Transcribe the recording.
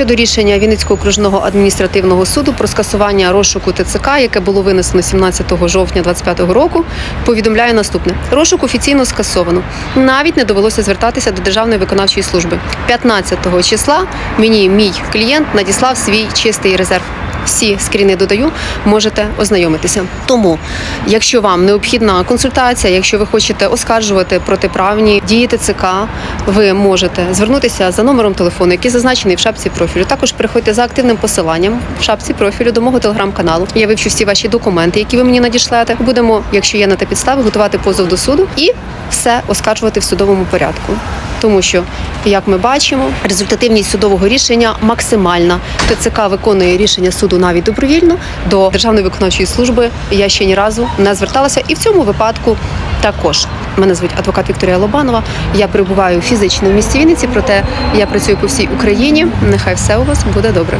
щодо рішення Вінницького окружного адміністративного суду про скасування розшуку ТЦК, яке було винесено 17 жовтня 2025 року, повідомляє наступне: розшук офіційно скасовано. Навіть не довелося звертатися до Державної виконавчої служби. 15 числа мені мій клієнт надіслав свій чистий резерв. Всі скріни додаю, можете ознайомитися. Тому, якщо вам необхідна консультація, якщо ви хочете оскаржувати протиправні дії ТЦК, ви можете звернутися за номером телефону, який зазначений в шапці профілю. Також переходьте за активним посиланням в шапці профілю до мого телеграм-каналу. Я вивчу всі ваші документи, які ви мені надішлете. Будемо, якщо є на те підстави, готувати позов до суду і все оскаржувати в судовому порядку. Тому що, як ми бачимо, результативність судового рішення максимальна. ТЦК виконує рішення суду навіть добровільно. До Державної виконавчої служби я ще ні разу не зверталася, і в цьому випадку також. Мене звуть адвокат Вікторія Лобанова. Я перебуваю фізично в місті Вінниці, проте я працюю по всій Україні. Нехай все у вас буде добре.